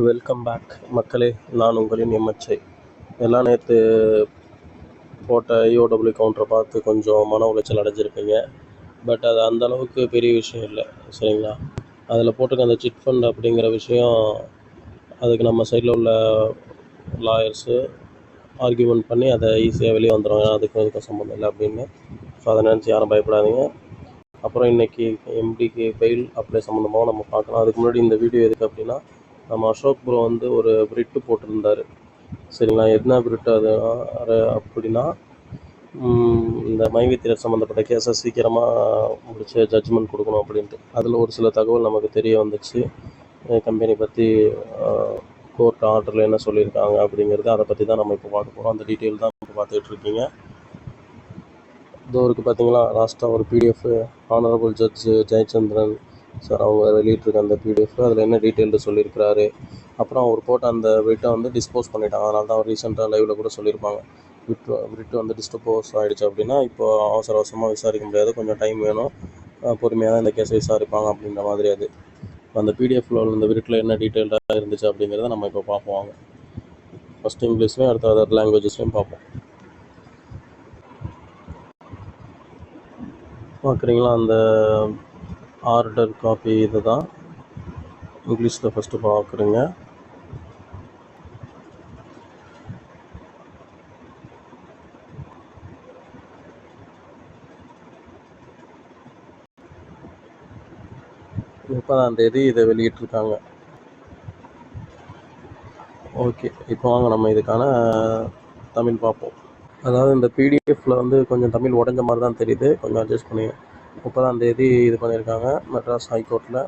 Welcome back மக்களே. நான் உங்களின் எம்எச்ஐ. எல்லாம் நேற்று போட்ட ஐஓடபிள்யூ கவுண்டரை பார்த்து கொஞ்சம் மன உளைச்சல் அடைஞ்சிருப்பீங்க. பட் அது அந்த அளவுக்கு பெரிய விஷயம் இல்லை சரிங்களா? அதில் போட்டிருக்க அந்த சிட் ஃபண்ட் அப்படிங்கிற விஷயம் அதுக்கு நம்ம சைடில் உள்ள லாயர்ஸு ஆர்கியூமெண்ட் பண்ணி அதை ஈஸியாக வெளியே வந்துடும் அதுக்கும் அதுக்கும் சம்மந்தம் இல்லை அப்படின்னு. ஸோ அதை நினச்சி யாரும் பயப்படாதீங்க. அப்புறம் இன்றைக்கி எம்டிக்கு பெயில் அப்ளை சம்மந்தமாக நம்ம பார்க்கலாம். அதுக்கு முன்னாடி இந்த வீடியோ எதுக்கு அப்படின்னா நம்ம அசோக் ப்ரோ வந்து ஒரு பிரிட்டு போட்டிருந்தார். சரிங்களா? என்ன பிரிட்டு அது? அப்படின்னா இந்த மைவித்திரர் சம்மந்தப்பட்ட கேஸை சீக்கிரமாக முடிச்சு ஜட்ஜ்மெண்ட் கொடுக்கணும் அப்படின்ட்டு. அதில் ஒரு சில தகவல் நமக்கு தெரிய வந்துச்சு. கம்பெனி பற்றி கோர்ட் ஆர்டரில் என்ன சொல்லியிருக்காங்க அப்படிங்கிறது அதை பற்றி தான் நம்ம இப்போ பார்க்க போகிறோம் அந்த டீட்டெயில் தான் இப்போ பார்த்துக்கிட்டு இருக்கீங்க. இதோ இருக்குது பார்த்தீங்களா லாஸ்ட்டாக ஒரு PDF honourable judge Jayachandran sir அவங்க வெளியிட்டிருக்க அந்த பிடிஎஃப் அதில் என்ன டீட்டெயில் சொல்லியிருக்கிறாரு? அப்புறம் அவர் போட்ட அந்த விட்டை வந்து டிஸ்போஸ் பண்ணிட்டாங்க. அதனால தான் அவர் ரீசெண்டாக லைவில் கூட சொல்லியிருப்பாங்க. விட்டு விட்டு வந்து டிஸ்டர்போஸ் ஆகிடுச்சு அப்படின்னா இப்போ அவசர அவசரமாக விசாரிக்க முடியாது. கொஞ்சம் டைம் வேணும். பொறுமையாக தான் இந்த கேஸை விசாரிப்பாங்க அப்படின்ற மாதிரி அது. அந்த பிடிஎஃப்ல உள்ள இந்த விருட்டில் என்ன டீட்டெயில்டாக இருந்துச்சு அப்படிங்கிறத நம்ம இப்போ பார்ப்போம் வாங்க. ஃபஸ்ட் இங்கிலீஷ்லையும் அடுத்த அதர் லாங்குவேஜஸ்லையும் பார்ப்போம். பார்க்குறீங்களா? அந்த ஆர்டர் காப்பி இது தான் இங்கிலீஷில் ஃபஸ்ட்டு பார்க்குறேங்க முப்பதாம் தேதி இதை வெளியிட்டிருக்காங்க. ஓகே இப்போ வாங்க நம்ம இதுக்கான தமிழ் பார்ப்போம். அதாவது இந்த பிடிஎஃப்பில் வந்து கொஞ்சம் தமிழ் உடஞ்ச மாதிரி தான் தெரியுது. கொஞ்சம் அட்ஜஸ்ட் பண்ணி முப்பதாம் தேதி இது பண்ணியிருக்காங்க. மெட்ராஸ் ஹைகோர்ட்டில்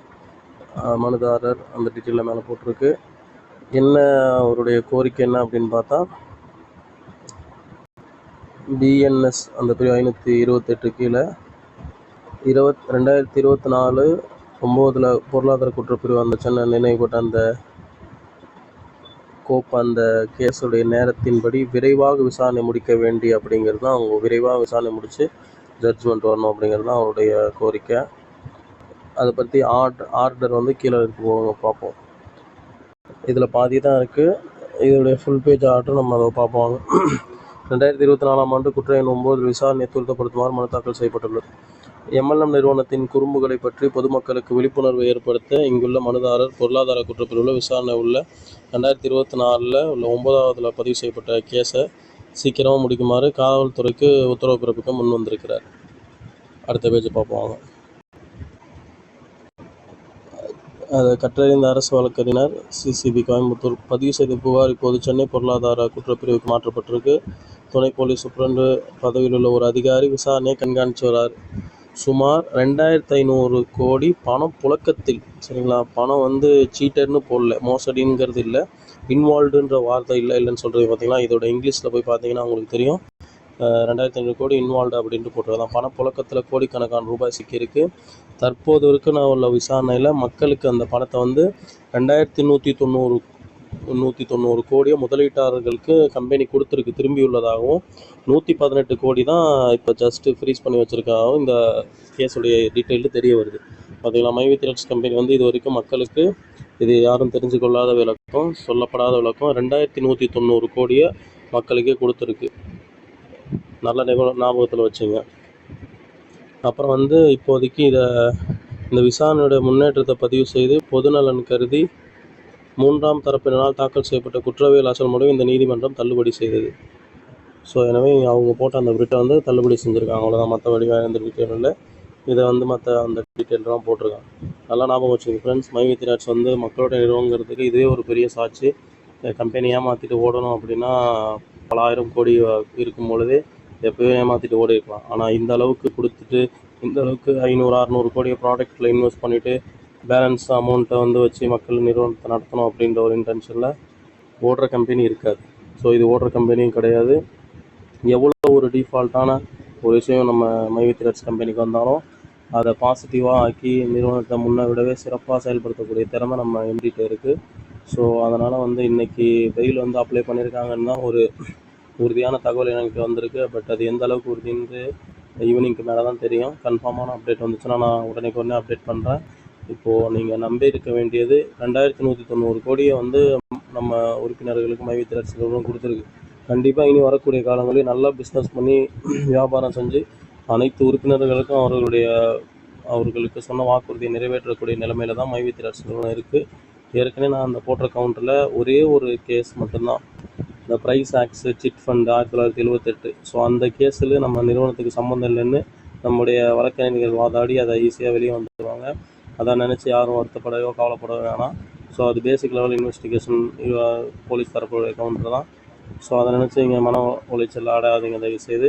மனுதாரர் அந்த டீட்டெயிலில் மேலே போட்டிருக்கு. என்ன அவருடைய கோரிக்கை என்ன அப்படின்னு பார்த்தா பிஎன்எஸ் அந்த பிரிவு ஐநூற்றி இருபத்தெட்டு கீழே இருபத் ரெண்டாயிரத்தி இருபத்தி நாலு ஒம்போதில் பொருளாதார குற்றப்பிரிவு அந்த சென்னை நினைவுகூட்ட அந்த கோப் அந்த கேஸுடைய நேரத்தின்படி விரைவாக விசாரணை முடிக்க வேண்டி அப்படிங்கிறது தான் அவங்க விரைவாக விசாரணை முடித்து ஜட்ஜ்மெண்ட் வரணும் அப்படிங்கிறது தான் அவருடைய கோரிக்கை. அதை பற்றி ஆர்டர் ஆர்டர் வந்து கீழே போவாங்க பார்ப்போம். இதில் பாதி தான் இருக்குது இதோடைய ஃபுல் பேஜ் ஆர்டர் நம்ம அதை பார்ப்போம். ரெண்டாயிரத்தி இருபத்தி நாலாம் ஆண்டு குற்ற எண் ஒம்பது விசாரணையை துரிதப்படுத்துமாறு மனு தாக்கல் செய்யப்பட்டுள்ளது. எம்எல்எம் நிறுவனத்தின் குறும்புகளை பற்றி பொதுமக்களுக்கு விழிப்புணர்வு ஏற்படுத்த இங்குள்ள மனுதாரர் பொருளாதார குற்றப்பிரிவில் விசாரணை உள்ள ரெண்டாயிரத்தி இருபத்தி நாலில் உள்ள ஒன்பதாவதுல பதிவு செய்யப்பட்ட கேஸை சீக்கிரமாக முடிக்குமாறு காவல்துறைக்கு உத்தரவு பிறப்பிக்க முன் வந்திருக்கிறார். அடுத்த பேஜ் பார்ப்போம் வாங்க. அதை கற்றறிந்த அரசு வழக்கறிஞர் சிசிபி கோயம்புத்தூர். பதிவு செய்த புகார் இப்போது சென்னை பொருளாதார குற்றப்பிரிவுக்கு மாற்றப்பட்டிருக்கு. துணை போலீஸ் சூப்பரண்டு பதவியில் உள்ள ஒரு அதிகாரி விசாரணையை கண்காணித்து வரார். சுமார் ரெண்டாயிரத்து ஐநூறு கோடி பணம் புழக்கத்தில். சரிங்களா? பணம் வந்து சீட்டர்னு போடல. மோசடிங்கிறது இல்லை. இன்வால்வ்டுன்ற வார்த்தை இல்லை இல்லைன்னு சொல்கிறது பார்த்தீங்கன்னா இதோட இங்கிலீஷில் போய் பார்த்தீங்கன்னா உங்களுக்கு தெரியும். ரெண்டாயிரத்தி ஐநூறு கோடி இன்வால்வ்டு அப்படின்ட்டு போட்டிருக்கலாம் பணப்புழக்கத்தில் கோடிக்கணக்கான ரூபாய் சிக்கியிருக்கு. தற்போது வரைக்கும் நான் உள்ள விசாரணையில் மக்களுக்கு அந்த பணத்தை வந்து ரெண்டாயிரத்தி நூற்றி தொண்ணூறு நூற்றி தொண்ணூறு கோடியை முதலீட்டாளர்களுக்கு கம்பெனி கொடுத்துருக்கு திரும்பியுள்ளதாகவும் நூற்றி பதினெட்டு கோடி தான் இப்போ ஜஸ்ட்டு ஃப்ரீஸ் பண்ணி வச்சுருக்காகவும் இந்த கேஸுடைய டீட்டெயில் தெரிய வருது. பார்த்தீங்களா மைவி திரட்ஸ் கம்பெனி வந்து இது வரைக்கும் மக்களுக்கு இது யாரும் தெரிஞ்சு கொள்ளாத விளக்கம் சொல்லப்படாத விளக்கம். ரெண்டாயிரத்தி நூற்றி தொண்ணூறு கோடியை மக்களுக்கே கொடுத்துருக்கு. நல்ல நிகழ் ஞாபகத்தில் வச்சுங்க. அப்புறம் வந்து இப்போதைக்கு இதை இந்த விசாரணையுடைய முன்னேற்றத்தை பதிவு செய்து பொதுநலன் கருதி மூன்றாம் தரப்பினரால் தாக்கல் செய்யப்பட்ட குற்றவியல் அசல் முடிவு இந்த நீதிமன்றம் தள்ளுபடி செய்தது. ஸோ எனவே அவங்க போட்ட அந்த பிரிட்டை வந்து தள்ளுபடி செஞ்சுருக்காங்க. அவ்வளோதான் மற்றபடி வேறு எந்த இல்லை. இதை வந்து மற்ற அந்த டீட்டெயில்லாம் போட்டிருக்காங்க. நல்லா ஞாபகம் வச்சுங்க ஃப்ரெண்ட்ஸ் மைவி திராட்ஸ் வந்து மக்களோட நிறுவனங்கிறதுக்கு இதுவே ஒரு பெரிய சாட்சி. கம்பெனி ஏமாற்றிட்டு ஓடணும் அப்படின்னா பல ஆயிரம் கோடி இருக்கும் பொழுதே எப்போயோ ஏமாற்றிட்டு ஓடி இருக்கலாம் ஆனால் இந்த அளவுக்கு கொடுத்துட்டு இந்த அளவுக்கு ஐநூறு அறநூறு கோடியை ப்ராடக்ட்டில் இன்வெஸ்ட் பண்ணிவிட்டு பேலன்ஸ் அமௌண்ட்டை வந்து வச்சு மக்கள் நிறுவனத்தை நடத்தணும் அப்படின்ற ஒரு இன்டென்ஷனில் ஓடுற கம்பெனி இருக்காது. ஸோ இது ஓடுற கம்பெனியும் கிடையாது. எவ்வளோ ஒரு டிஃபால்ட்டான ஒரு விஷயம் நம்ம மைவித்ரட்ஸ் கம்பெனிக்கு வந்தாலும் அதை பாசிட்டிவாக ஆக்கி நிறுவனத்தை முன்ன விடவே சிறப்பாக செயல்படுத்தக்கூடிய திறமை நம்ம எம்டிகிட்ட இருக்குது ஸோ அதனால் வந்து இன்றைக்கி வெயில் வந்து அப்ளை பண்ணியிருக்காங்கன்னு தான் ஒரு உறுதியான தகவல் எனக்கு வந்திருக்கு. பட் அது எந்த அளவுக்கு உறுதின்னு ஈவினிங்க்கு மேலே தான் தெரியும். கன்ஃபார்மான அப்டேட் வந்துச்சுன்னா நான் உடனே உடனே அப்டேட் பண்ணுறேன் இப்போது நீங்கள் நம்பி இருக்க வேண்டியது ரெண்டாயிரத்தி நூற்றி தொண்ணூறு கோடியை வந்து நம்ம உறுப்பினர்களுக்கு மைவித்திர அரசு கொடுத்துருக்கு. கண்டிப்பாக இனி வரக்கூடிய காலங்களில் நல்லா பிஸ்னஸ் பண்ணி வியாபாரம் செஞ்சு அனைத்து உறுப்பினர்களுக்கும் அவர்களுடைய அவர்களுக்கு சொன்ன வாக்குறுதியை நிறைவேற்றக்கூடிய நிலைமையில தான் மைவித்திர அரசு நிறுவனம் இருக்குது ஏற்கனவே நான் அந்த போட்ட கவுண்டரில் ஒரே ஒரு கேஸ் மட்டும்தான். இந்த ப்ரைஸ் ஆக்ஸு சிட் ஃபண்ட் ஆயிரத்தி தொள்ளாயிரத்தி எழுபத்தெட்டு ஸோ அந்த கேஸில் நம்ம நிறுவனத்துக்கு சம்மந்தம் இல்லைன்னு நம்முடைய வழக்கறிஞர்கள் வாதாடி அதை ஈஸியாக வெளியே வந்துடுவாங்க அதை நினச்சி யாரும் வருத்தப்படவோ கவலைப்படவே வேணாம். ஸோ அது பேசிக் லெவல் இன்வெஸ்டிகேஷன் போலீஸ் தரப்புடைய கவுண்டர் தான். ஸோ அதை நினச்சி இங்கே மன உளைச்சல் ஆடாதீங்க தயவு செய்து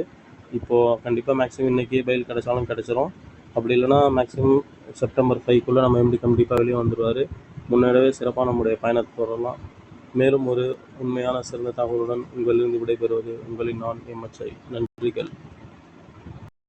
இப்போது கண்டிப்பாக மேக்ஸிமம் இன்றைக்கி பயில் கிடைச்சாலும் கிடச்சிரும். அப்படி இல்லைன்னா மேக்ஸிமம் செப்டம்பர் ஃபைவ்க்குள்ளே நம்ம எம்டி கண்டிப்பாக வெளியே வந்துடுவார் முன்னேறவே சிறப்பாக நம்முடைய பயணத்தை தொடரலாம் மேலும் ஒரு உண்மையான சிறந்த தகவலுடன் உங்களிலிருந்து விடைபெறுவது உங்களின் நான் எம்எச்ஐ. நன்றிகள்.